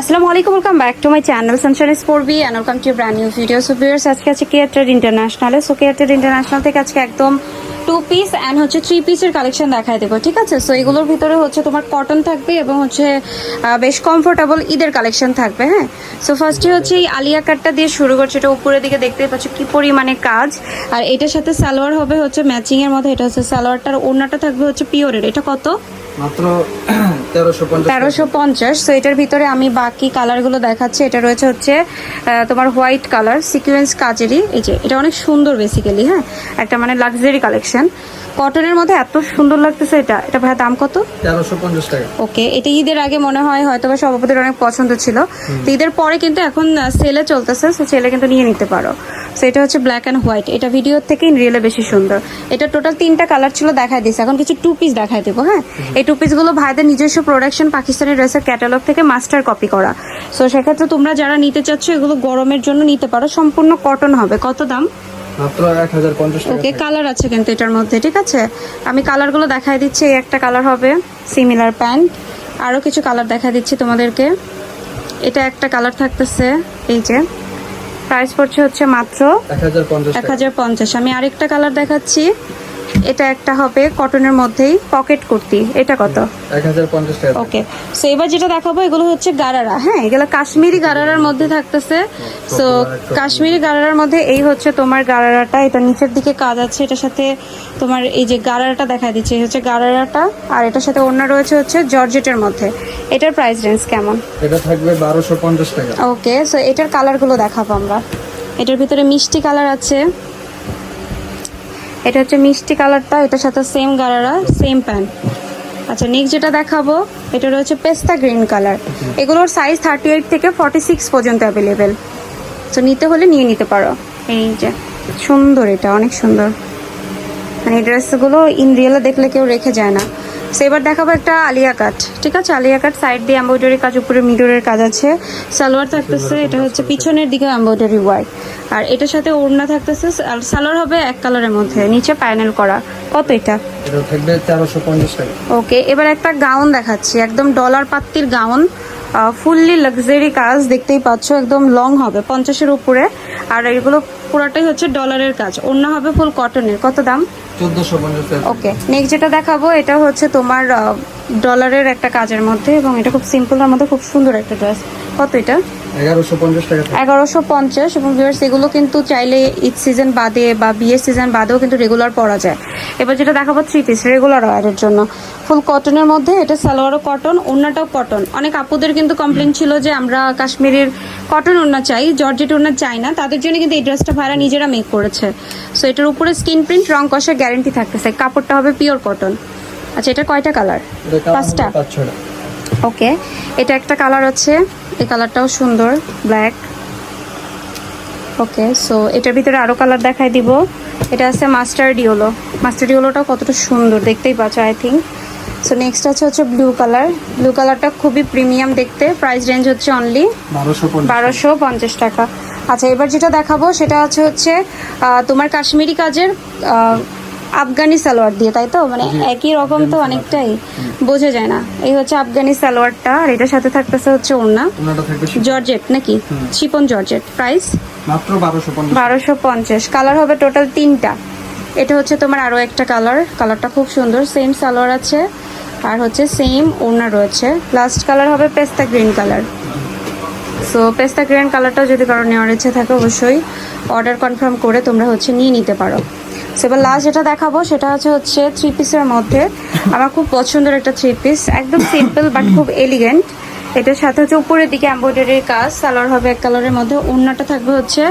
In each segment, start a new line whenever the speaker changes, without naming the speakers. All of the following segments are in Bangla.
আসসালামু আলাইকুম welcome back to my channel Sunshine Sport B and welcome to brand new video so viewers আজকে আছে কেয়ার ইন্টারন্যাশনালে সো কেয়ার ইন্টারন্যাশনাল থেকে আজকে একদম টু পিস অ্যান্ড হচ্ছে থ্রি পিসের কালেকশন দেখায় দেবো, ঠিক আছে? সো এগুলোর ভিতরে হচ্ছে তোমার কটন থাকবে এবং হচ্ছে বেশ কমফোর্টেবল ঈদের কালেকশন থাকবে হ্যাঁ? সো ফার্স্টে হচ্ছে এই আলিয়া কাটটা দিয়ে শুরু করছে, এটা উপরের দিকে দেখতেই পাচ্ছ কি পরিমাণে কাজ। আর এটার সাথে সালোয়ার হবে হচ্ছে ম্যাচিংয়ের মধ্যে, এটা হচ্ছে সালোয়ারটার ওড়নাটা থাকবে হচ্ছে পিওরের এটা কত?
মাত্র তেরোশো পঞ্চাশ
তেরোশো তো এটার ভিতরে আমি বাকি কালারগুলো দেখাচ্ছি। এটা রয়েছে হচ্ছে তোমার হোয়াইট কালার সিকুয়েন্স কাজেরই এই যে, এটা অনেক সুন্দর বেসিক্যালি হ্যাঁ? একটা মানে লাক্সারি কালেকশন কটনের মধ্যে এত সুন্দর লাগতেছে এটা। এটা ভাইয়া দাম কত?
তেরোশো পঞ্চাশ টাকা।
ওকে এটা ঈদের আগে মনে হয় হয়তো বা সভাপতির অনেক পছন্দ ছিল। তো ঈদের পরে কিন্তু এখন সেলে চলতেছে সো সেলে কিন্তু নিয়ে নিতে পারো। সো এটা হচ্ছে ব্ল্যাক অ্যান্ড হোয়াইট এটা ভিডিও থেকে রিয়েলে বেশি সুন্দর। এটা টোটাল তিনটা কালার ছিল দেখায় দিচ্ছে এখন কিছু টু পিস দেখায় দেবো হ্যাঁ? এই টু পিসগুলো ভাইদের নিজস্ব প্রোডাকশন পাকিস্তানি ড্রেসের ক্যাটালগ থেকে মাস্টার কপি করা। সো সেক্ষেত্রে তোমরা যারা নিতে চাচ্ছ এগুলো গরমের জন্য নিতে পারো। সম্পূর্ণ কটন হবে। কত দাম?
মাত্র টাকা
ওকে কালার আছে কিন্তু এটার মধ্যে ঠিক আছে? আমি কালারগুলো দেখাই দিচ্ছি এই একটা কালার হবে সিমিলার প্যান্ট আরও কিছু কালার দেখা দিচ্ছি তোমাদেরকে। এটা একটা কালার থাকতেছে এই যে। প্রাইস পড়ছে হচ্ছে মাত্র
এক হাজার পঞ্চাশ
আমি আরেকটা কালার দেখাচ্ছি। এটা একটা হবে কটনের মধ্যেই পকেট কুর্তি। এটা কত? ওকে। সো এবার যেটা দেখাবো এগুলো হচ্ছে গারারা। হ্যাঁ এগুলো কাশ্মীরি গারারার মধ্যে থাকতেছে। সো কাশ্মীরি গারারার মধ্যে এই হচ্ছে তোমার গারারাটা। এটা নিচের দিকে কাজ আছে এটার সাথে তোমার এই যে গারারাটা দেখা দিচ্ছে এই হচ্ছে গারারাটা। আর এটার সাথে অন্য রয়েছে হচ্ছে জর্জেটের মধ্যে। এটার প্রাইস রেঞ্জ কেমন?
এটা থাকবে বারোশো পঞ্চাশ টাকা।
ওকে সো এটার কালারগুলো দেখাবো আমরা। এটার ভিতরে মিষ্টি কালার আছে। এটা হচ্ছে মিষ্টি কালারটা, এটার সাথে সেম গারারা সেম প্যান্ট আচ্ছা নেক্সট যেটা দেখাবো, এটা রয়েছে পেস্তা গ্রিন কালার। এগুলোর সাইজ থার্টি এইট থেকে ফর্টি সিক্স পর্যন্ত অ্যাভেলেবেল তো নিতে হলে নিয়ে নিতে পারো। এই যে, সুন্দর এটা, অনেক সুন্দর। মানে এই ড্রেসগুলো ইন রিয়েলে দেখলে কেউ রেখে যায় না। সো এবার দেখাবো একটা আলিয়া কাট ঠিক আছে? আলিয়া কাট সাইড দিয়ে এম্ব্রয়ডারি কাজ উপরে মিডরের কাজ আছে। সালোয়ার থাকতেছে এটা হচ্ছে পিছনের দিকে এম্ব্রয়ডারি ওয়ার্ক আর এটার সাথে ওড়না থাকতেছে আর সালোয়ার হবে এক কালারের মধ্যে নিচে প্যানেল করা। কত এটা?
এটা থাকবে তেরোশো পঞ্চাশ টাকা।
ওকে এবার একটা গাউন দেখাচ্ছি একদম ডলার পাত্তির গাউন ফুললি লাক্সারি কাজ দেখতেই পাচ্ছ একদম লং হবে পঞ্চাশের উপরে। আর এগুলো পুরোটাই হচ্ছে ডলারের কাজ। অন্য হবে ফুল কটনের কত দাম? ওকে নেক্সট যেটা দেখাবো এটা হচ্ছে তোমার ডলারের একটা কাজের মধ্যে এবং এটা খুব সিম্পলের মধ্যে খুব সুন্দর একটা ড্রেস কত এটা?
এগারোশো পঞ্চাশ।
এবং ভিউয়ার্স এগুলো কিন্তু চাইলে ঈদ সিজন বাদে বা বিয়ের সিজন বাদেও কিন্তু রেগুলার পরা যায়। এবার যেটা দেখাবো থ্রি পিস রেগুলার ওয়ারের জন্য। ফুল কটনের মধ্যে এটা সালোয়ারও কটন ওড়নাটাও কটন অনেক আপুদের কিন্তু কমপ্লেন ছিল যে আমরা কাশ্মীরের কটন ওড়না চাই জর্জেট ওড়না চাই না। তাদের জন্য কিন্তু এই ড্রেসটা ভাড়া নিজেরা মেক করেছে। সো এটার উপরে স্কিন প্রিন্ট রং কষার গ্যারেন্টি থাকতেছে। কাপড়টা হবে পিওর কটন আচ্ছা এটা কয়টা কালার পাঁচটা? ওকে এটা একটা কালার আছে এই কালারটাও সুন্দর ব্ল্যাক। ওকে সো এটার ভিতরে আরও কালার দেখাই দিব। এটা আছে মাস্টার ডিওলো। মাস্টার ডিওলোটাও কতটা সুন্দর দেখতেই পাচ্ছ আই থিঙ্ক সো নেক্সট আছে হচ্ছে ব্লু কালার ব্লু কালারটা খুবই প্রিমিয়াম দেখতে প্রাইস রেঞ্জ হচ্ছে অনলি
বারোশো পঞ্চাশ।
টাকা। আচ্ছা এবার যেটা দেখাবো সেটা হচ্ছে হচ্ছে তোমার কাশ্মীরি কাজের আফগানি সালোয়ার দিয়ে তাই তো? মানে একই রকম তো অনেকটাই। বোঝা যায় না। এই হচ্ছে আফগানি সালোয়ারটা আর এটার সাথে থাকতেছে হচ্ছে ওড়না। জর্জেট নাকি? শিপন জর্জেট। প্রাইস
মাত্র বারোশো পঞ্চাশ।
বারোশো পঞ্চাশ। কালার হবে টোটাল তিনটা। এটা হচ্ছে তোমার আরও একটা কালার কালারটা খুব সুন্দর। সেম সালোয়ার আছে। আর হচ্ছে সেম ওড়না রয়েছে। লাস্ট কালার হবে pista green colour so pista green কালারটা যদি কারও নেওয়ার ইচ্ছে থাকে অবশ্যই অর্ডার কনফার্ম করে তোমরা হচ্ছে নিয়ে নিতে পারো। সো এবার লাস্ট যেটা দেখাবো, সেটা হচ্ছে হচ্ছে থ্রি পিসের মধ্যে। আমার খুব পছন্দের একটা থ্রি পিস একদম সিম্পল বাট খুব এলিগেন্ট এটার সাথে হচ্ছে উপরের দিকে এম্ব্রয়ডারির কাজ সালোয়ার হবে এক কালারের মধ্যে। ওড়নাটা থাকবে হচ্ছে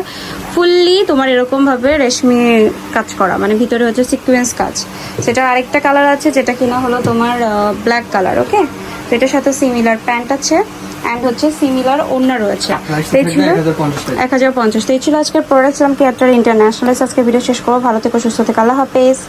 ফুললি তোমার এরকম ভাবে রেশমি কাজ করা মানে ভিতরে হচ্ছে সিকুয়েন্স কাজ। সেটা আরেকটা কালার আছে, যেটা কিনা হলো তোমার ব্ল্যাক কালার ওকে এটার সাথে সিমিলার প্যান্ট আছে। অ্যান্ড হচ্ছে সিমিলার অন্য রয়েছে। এই ছিল
এক হাজার পঞ্চাশ
এই ছিল আজকের প্রোডাক্ট আমি ক্যাপ্টার ইন্টারন্যাশনাল আজকে ভিডিও শেষ করব। ভালো থেকে সুস্থ থেকে। আল্লাহ হাফেজ।